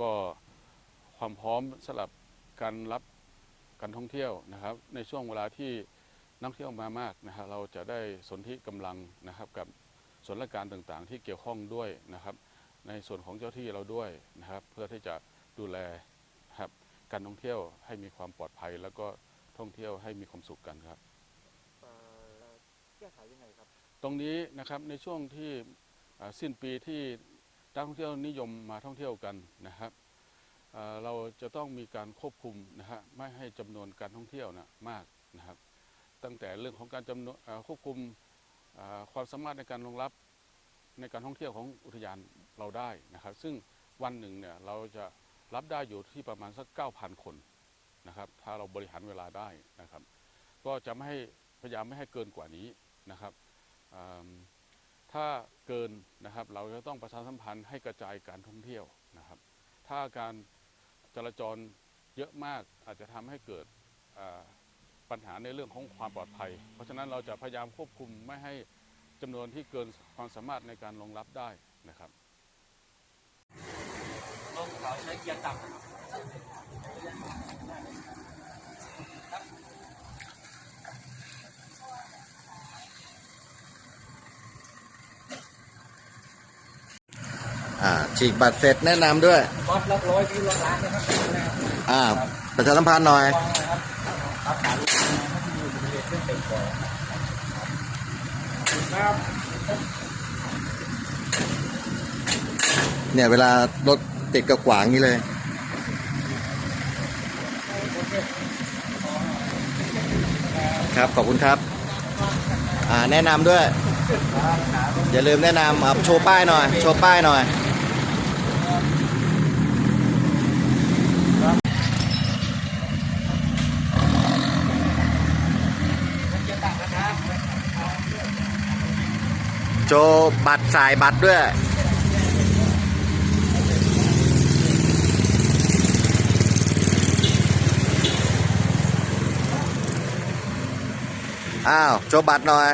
ก็ความพร้อมสำหรับการรับการท่องเที่ยวนะครับ ในช่วงเวลาที่นักท่องเที่ยวมามากนะครับเราจะได้สนธิกำลังนะครับกับส่วนราชการต่างๆ ที่เกี่ยวข้องด้วยนะครับ ในส่วนของเจ้าที่เราด้วยนะครับ เพื่อที่จะดูแลนะครับการท่องเที่ยวให้มีความปลอดภัย แล้วก็ท่องเที่ยวให้มีความสุขกันครับเอ่อแก้ไขยังไงครับ ตรงนี้นะครับในช่วงที่อ่าสิ้นปีที่ นักท่องเที่ยวนิยมมาท่องเที่ยวกันนะครับเราจะต้องมีการควบคุมนะฮะไม่ให้จำนวนการท่องเที่ยวนะมากนะครับ ตั้งแต่เรื่องของการจำนวนควบคุมความสามารถในการรองรับในการท่องเที่ยวของอุทยานเราได้นะครับ ซึ่งวันหนึ่งเนี่ยเราจะรับได้อยู่ที่ประมาณสัก 9,000 คนนะครับ ถ้าเราบริหารเวลาได้นะครับ ก็จะไม่ให้พยายามไม่ให้เกินกว่านี้นะครับ ถ้าเกินนะครับเราจะต้องประชาสัมพันธ์ให้กระจายการท่องเที่ยวนะครับ ถ้าการจราจรเยอะมากอาจจะทำให้เกิดปัญหาในเรื่องของความปลอดภัย เพราะฉะนั้นเราจะพยายามควบคุมไม่ให้จำนวนที่เกินความสามารถในการรองรับได้นะครับลงเขาใช้เกียร์ต่ำนะครับ อ่าฉีกบัตรเสร็จแนะนำด้วย บอสรับร้อยที่ร้อยล้านนะครับอ่า ประชาสัมพันธ์หน่อย ฟังนะครับรับการลูกค้าที่อยู่บริเวณเครื่องเต็มก่อนครับ เนี่ยเวลารถติดกับขวางนี้เลย ครับ ขอบคุณครับ อ่า แนะนำด้วย อย่าลืมแนะนำอ่าโชว์ป้ายหน่อย โชว์ป้ายหน่อย เกียร์ต่ำนะครับ โชว์บัตรสายบัตรด้วย อ้าว โชว์บัตรหน่อย